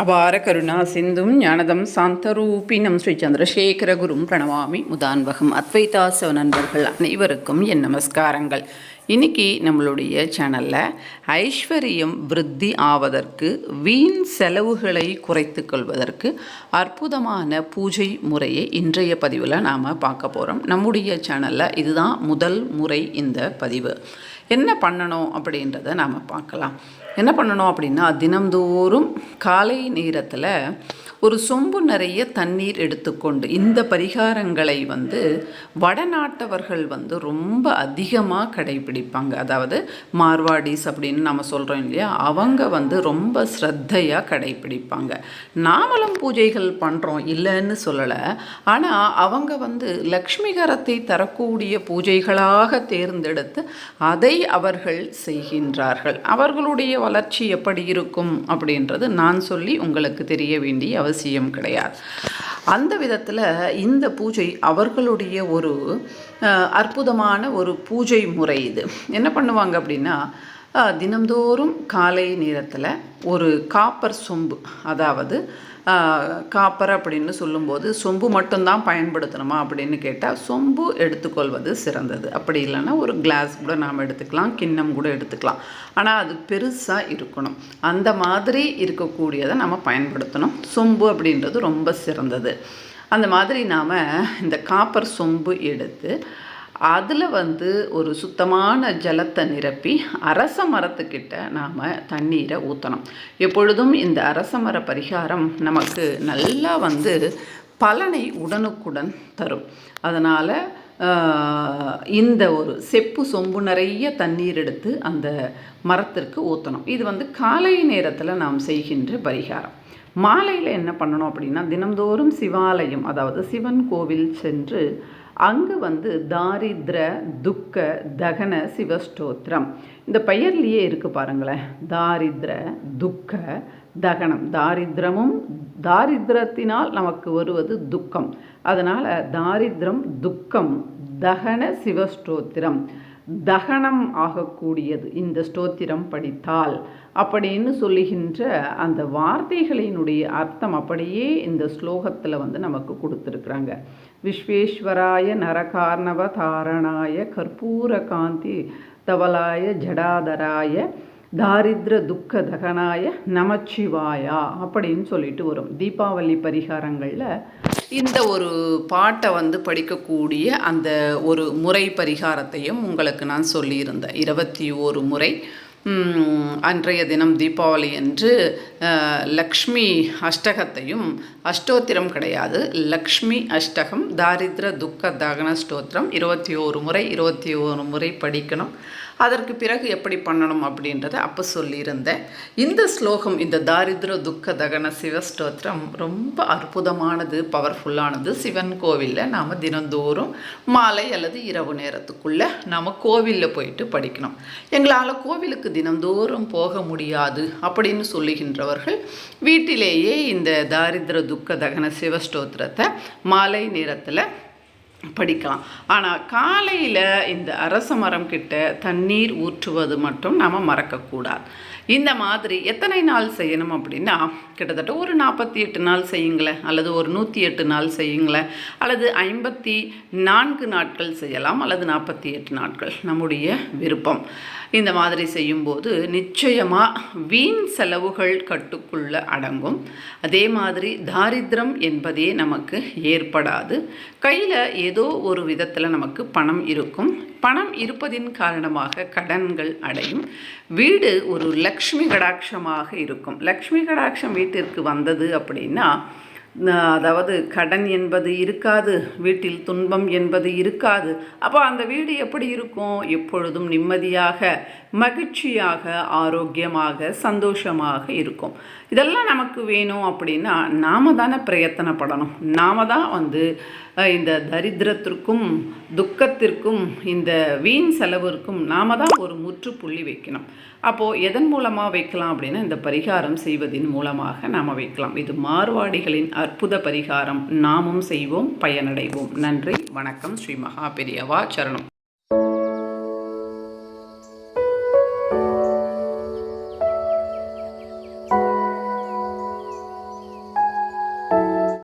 அபார கருணா சிந்தும் ஞானதம் சாந்தரூபினம் ஸ்ரீ சந்திரசேகரகுரும் பிரணவாமி முதான்வகம் அத்வைதாசவ நண்பர்கள் அனைவருக்கும் என் நமஸ்காரங்கள். இன்னைக்கு நம்மளுடைய சேனலில் ஐஸ்வர்யம் விருத்தி ஆவதற்கு வீண் செலவுகளை குறைத்து கொள்வதற்கு அற்புதமான பூஜை முறையை இன்றைய பதிவில் நாம் பார்க்க போகிறோம் நம்முடைய சேனலில் இதுதான் முதல் முறை இந்த பதிவு. என்ன பண்ணணும் அப்படின்றத நாம் பார்க்கலாம். என்ன பண்ணணும் அப்படின்னா தினம்தோறும் காலை நேரத்தில் ஒரு சொம்பு நிறைய தண்ணீர் எடுத்துக்கொண்டு இந்த பரிகாரங்களை வந்து வடநாட்டவர்கள் வந்து ரொம்ப அதிகமாக கடைபிடிப்பாங்க. அதாவது மார்வாடிஸ் அப்படின்னு நம்ம சொல்கிறோம் இல்லையா? அவங்க வந்து ரொம்ப ஸ்ரத்தையாக கடைபிடிப்பாங்க. நாமளும் பூஜைகள் பண்ணுறோம் இல்லைன்னு சொல்லலை. ஆனால் அவங்க வந்து லக்ஷ்மிகரத்தை தரக்கூடிய பூஜைகளாக தேர்ந்தெடுத்து அதை அவர்கள் செய்கின்றார்கள். அவர்களுடைய வளர்ச்சி எப்படி இருக்கும் அப்படின்றது நான் சொல்லி உங்களுக்கு தெரிய வேண்டிய அவசியம் கிடையாது. அந்த விதத்தில் இந்த பூஜை அவர்களுடைய ஒரு அற்புதமான ஒரு பூஜை முறை இது. என்ன பண்ணுவாங்க அப்படின்னா தினந்தோறும் தினம்தோறும் காலை நேரத்தில் ஒரு காப்பர் சொம்பு அதாவது காப்பர் அப்படின்னு சொல்லும்போது சொம்பு மட்டும்தான் பயன்படுத்தணுமா அப்படின்னு கேட்டால் சொம்பு எடுத்துக்கொள்வது சிறந்தது. அப்படி இல்லைன்னா ஒரு கிளாஸ் கூட நாம் எடுத்துக்கலாம் கிண்ணம் கூட எடுத்துக்கலாம். ஆனால் அது பெருசாக இருக்கணும். அந்த மாதிரி இருக்கக்கூடியதை நம்ம பயன்படுத்தணும். சொம்பு அப்படின்றது ரொம்ப சிறந்தது. அந்த மாதிரி நாம் இந்த காப்பர் சொம்பு எடுத்து அதில் வந்து ஒரு சுத்தமான ஜலத்தை நிரப்பி அரச மரத்துக்கிட்ட நாம் தண்ணீரை ஊற்றணும் எப்பொழுதும் இந்த அரச மர பரிகாரம் நமக்கு நல்லா வந்து பலனை உடனுக்குடன் தரும். அதனால் இந்த ஒரு செப்பு சொம்பு நிறைய தண்ணீர் எடுத்து அந்த மரத்திற்கு ஊற்றணும் இது வந்து காலை நேரத்தில் நாம் செய்கின்ற பரிகாரம். மாலையில் என்ன பண்ணணும் அப்படின்னா தினம்தோறும் சிவாலயம் அதாவது சிவன் கோவில் சென்று அங்கு வந்து தாரித்ர துக்க தகன சிவஸ்தோத்திரம். இந்த பெயர்லேயே இருக்கு பாருங்களேன். தாரித்ர துக்க தகனம். தாரித்ரமும் தாரித்ரத்தினால் நமக்கு வருவது துக்கம். அதனால் தாரித்ரம் துக்கம் தகன சிவஸ்தோத்திரம். தகனம் ஆகக்கூடியது. இந்த ஸ்தோத்திரம் படித்தால். அப்படின்னு சொல்லுகின்ற அந்த வார்த்தைகளினுடைய அர்த்தம் அப்படியே இந்த ஸ்லோகத்தில் வந்து நமக்கு கொடுத்துருக்குறாங்க. விஸ்வேஸ்வராய நரகார்ணவ தாரணாய கற்பூர காந்தி தவலாய ஜடாதராய தாரித்ர துக்க தகனாய நமச்சிவாயா அப்படின்னு சொல்லிட்டு வரும். தீபாவளி பரிகாரங்களில் இந்த ஒரு பாட்டை வந்து படிக்கக்கூடிய அந்த ஒரு முறை பரிகாரத்தையும் உங்களுக்கு நான் சொல்லியிருந்தேன். இருபத்தி ஒரு முறை. அன்றைய தினம் தீபாவளி அன்று லக்ஷ்மி அஷ்டகத்தையும் அஷ்டோத்திரம் கிடையாது. லக்ஷ்மி அஷ்டகம் தாரித்ர துக்க தகன ஸ்தோத்திரம் இருபத்தி ஓரு முறை இருபத்தி ஓரு முறை படிக்கணும். அதற்கு பிறகு எப்படி பண்ணணும் அப்படின்றத அப்போ சொல்லியிருந்தேன். இந்த ஸ்லோகம் இந்த தாரித்ர துக்க தகன சிவஸ்தோத்திரம் ரொம்ப அற்புதமானது பவர்ஃபுல்லானது சிவன் கோவிலில் நாம் தினந்தோறும் மாலை அல்லது இரவு நேரத்துக்குள்ளே நாம் கோவிலில் போயிட்டு படிக்கணும். எங்களால் கோவிலுக்கு தினந்தோறும் போக முடியாது அப்படின்னு சொல்லுகின்றவர்கள் வீட்டிலேயே இந்த தாரித்திர துக்க தகன சிவஸ்தோத்திரத்தை மாலை நேரத்தில் படிக்கலாம். ஆனால் காலையில் இந்த அரச மரம் கிட்ட தண்ணீர் ஊற்றுவது மட்டும் நாம் மறக்கக்கூடாது. இந்த மாதிரி எத்தனை நாள் செய்யணும் அப்படின்னா கிட்டத்தட்ட ஒரு நாற்பத்தி எட்டு நாள் செய்யுங்களேன் அல்லது ஒரு நூற்றி எட்டு நாள் செய்யுங்களேன் அல்லது ஐம்பத்தி நான்கு நாட்கள் செய்யலாம் அல்லது நாற்பத்தி எட்டு நாட்கள் நம்முடைய விருப்பம். இந்த மாதிரி செய்யும்போது நிச்சயமாக வீண் செலவுகள் கட்டுக்குள்ள அடங்கும். அதே மாதிரி தாரித்திரம் என்பதே நமக்கு ஏற்படாது. கையில் ஏதோ ஒரு விதத்தில் நமக்கு பணம் இருக்கும். பணம் இருப்பதின் காரணமாக கடன்கள் அடையும். வீடு ஒரு லக்ஷ்மி கடாட்சமாக இருக்கும். லக்ஷ்மி கடாட்சம் வீட்டிற்கு வந்தது அப்படின்னா அதாவது கடன் என்பது இருக்காது வீட்டில் துன்பம் என்பது இருக்காது. அப்போ அந்த வீடு எப்படி இருக்கும்? எப்பொழுதும் நிம்மதியாக மகிழ்ச்சியாக ஆரோக்கியமாக சந்தோஷமாக இருக்கும். இதெல்லாம் நமக்கு வேணும் அப்படின்னா நாம தானே பிரயத்தனப்படணும். நாம தான் வந்து இந்த தரித்திரத்திற்கும் துக்கத்திற்கும் இந்த வீண் செலவிற்கும் நாம தான் ஒரு முற்றுப்புள்ளி வைக்கணும். அப்போது எதன் மூலமாக வைக்கலாம் அப்படின்னா இந்த பரிகாரம் செய்வதின் மூலமாக நாம் வைக்கலாம். இது மார்வாடிகளின் அற்புத பரிகாரம். நாமும் செய்வோம் பயனடைவோம். நன்றி வணக்கம். ஸ்ரீ மகா பெரியவா சரணம்.